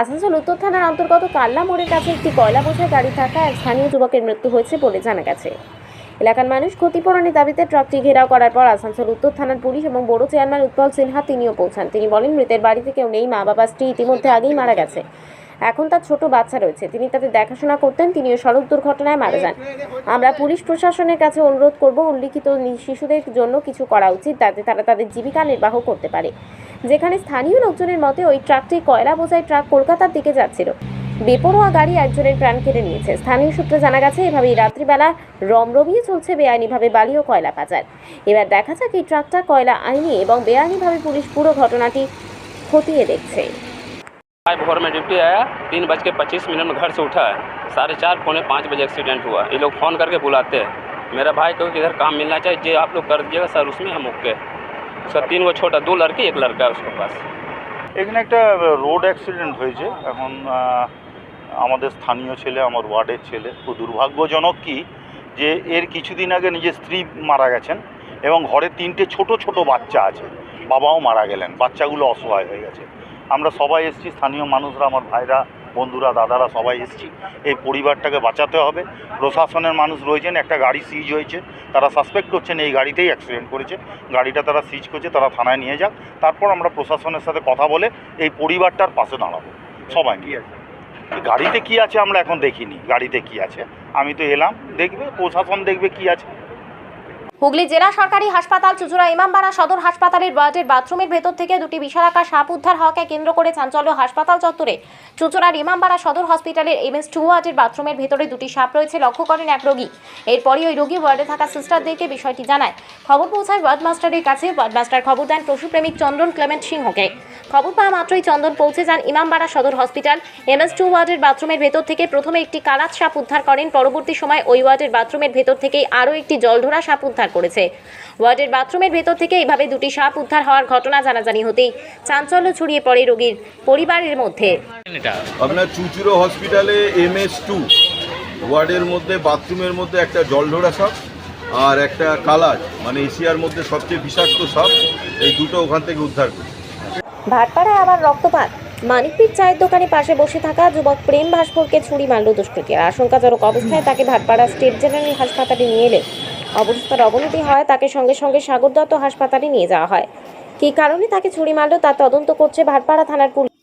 আসানসোল উত্তর থানার অন্তর্গত কাল্লা মোড়ের কাছে একটি কয়লা বোঝাই গাড়ি থাকা এক স্থানীয় যুবকের মৃত্যু হয়েছে বলে জানা গেছে। এলাকার মানুষ ক্ষতিপূরণের দাবিতে ট্রাকটি ঘেরাও করার পর আসানসোল উত্তর থানার পুলিশ এবং বড় চেয়ারম্যান উৎপল সিনহা তিনিও পৌঁছান। তিনি বলেন, মৃতের বাড়িতে কেউ নেই মা বাবা স্ত্রী ইতিমধ্যে আগেই মারা গেছে। এখন তার ছোট বাচ্চা রয়েছে। তিনি তাদের দেখাশোনা করতেন, তিনিও সড়ক দুর্ঘটনায় মারা যান। আমরা পুলিশ প্রশাসনের কাছে অনুরোধ করব, উল্লিখিত শিশুদের জন্য কিছু করা উচিত, যাতে তারা তাদের জীবিকা নির্বাহ করতে পারে। যেখানে স্থানীয় লোকজনের মতে ওই ট্রাকটি কয়লা বোঝাই ট্রাক কলকাতার দিকে যাচ্ছিল বেপরোয়া গাড়ি একজনের প্রাণ কেড়ে নিয়েছে স্থানীয় সূত্রে জানা গেছে এভাবেই রাত্রিবেলা রমরমিয়ে চলছে বেআইনিভাবে বালি ও কয়লা পাচার এবার দেখা যাক এই ট্রাকটা কয়লা আইনি এবং বেআইনিভাবে পুলিশ পুরো ঘটনাটি খতিয়ে দেখছে आज भोर में ड्यूटी आया तीन बज के पच्चीस मिनट में घर से उठा है साढ़े चार पौने पाँच बजे एक्सीडेंट हुआ ये लोग फ़ोन करके बुलाते हैं मेरा भाई को इधर काम मिलना चाहिए जो आप लोग कर दीजिएगा सर उसमें हम ओके उसका तीन वो छोटा दो लड़की एक लड़का है उसके पास এখানে একটা রোড অ্যাক্সিডেন্ট হয়েছে এখন আহ, আমাদের স্থানীয় ছেলে আমার ওয়ার্ডের ছেলে তো দুর্ভাগ্যজনক কি যে এর কিছুদিন আগে নিজের স্ত্রী মারা গেছেন এবং ঘরে তিনটে ছোট ছোট বাচ্চা আছে বাবাও মারা গেলেন বাচ্চাগুলো অসহায় হয়ে গেছে আমরা সবাই এসেছি স্থানীয় মানুষরা আমার ভাইরা বন্ধুরা, দাদারা সবাই এসেছি। এই পরিবারটাকে বাঁচাতে হবে। প্রশাসনের মানুষ রয়েছেন, একটা গাড়ি সিজ হয়েছে। তারা সাসপেক্ট করছেন, এই গাড়িতেই অ্যাক্সিডেন্ট করেছে। গাড়িটা তারা সিজ করছে, তারা থানায় নিয়ে যাক। তারপর আমরা প্রশাসনের সাথে কথা বলে এই পরিবারটার পাশে দাঁড়াবো। সবাই নিয়ে গাড়িতে কি আছে আমরা এখন দেখিনি। গাড়িতে কি আছে? আমি তো এলাম। দেখবে, প্রশাসন দেখবে কি আছে। হুগলি জেলা সরকারি হাসপাতাল চুচুড়া ইমামবাড়া সদর হাসপাতালের ওয়ার্ডের বাথরুমের ভেতর থেকে দুটি বিশালাকার সাপ উদ্ধার হওয়াকে কেন্দ্র করে চাঞ্চল্য হাসপাতাল চত্বরে চুচুড়ার ইমামবাড়া সদর হসপিটালের এমএস টু ওয়ার্ডের বাথরুমের ভেতরে দুটি সাপ রয়েছে, লক্ষ্য করেন এক রোগী। এরপরই ওই রোগী ওয়ার্ডে থাকা সিস্টারদেরকে বিষয়টি জানায়। খবর পৌঁছায় ওয়ার্ড মাস্টারের কাছে। ওয়ার্ড মাস্টার খবর দেন পশুপ্রেমিক চন্দন ক্লেমেন্ট সিংহকে। খবর পাওয়া মাত্রই চন্দন পৌঁছে যান ইমামবাড়া সদর হসপিটাল। এমএস টু ওয়ার্ডের বাথরুমের ভেতর থেকে প্রথমে একটি কালাত সাপ উদ্ধার করেন। পরবর্তী সময় ওই ওয়ার্ডের বাথরুমের ভেতর থেকেই আরও একটি জলধরা সাপ উদ্ধার করেছে। ওয়ার্ডের বাথরুমের ভেতর থেকে এইভাবে দুটি সাপ উদ্ধার হওয়ার ঘটনা জানাজানি হতেই চাঞ্চল্য ছড়িয়ে পড়ে রোগীর পরিবারের মধ্যে। আপনার চুচুড়ো হসপিটালে এমএস টু ওয়ার্ডের মধ্যে বাথরুমের মধ্যে একটা জলঢোড়া সাপ আর একটা কালার মানে এশিয়ার মধ্যে সবচেয়ে বিষাক্ত সাপ এই দুটো ওখান থেকে উদ্ধার করি ভাটপাড়ায় আবার রক্তপাত। মানিকপীর চায়ের দোকানে পাশে বসে থাকা যুবক প্রেম ভাস্করকে ছুরি মারল দুষ্কৃতীরা। আশঙ্কাজনক অবস্থায় তাকে ভাটপাড়া স্টেট জেনারেল হাসপাতালে নিয়ে এলে অবস্থার অবনতি হয়, তাকে সঙ্গে সঙ্গে সাগরদত্ত হাসপাতালে নিয়ে যাওয়া হয়। কী কারণে তাকে ছুরি মারল তা তদন্ত করছে ভাটপাড়া থানার পুলিশ।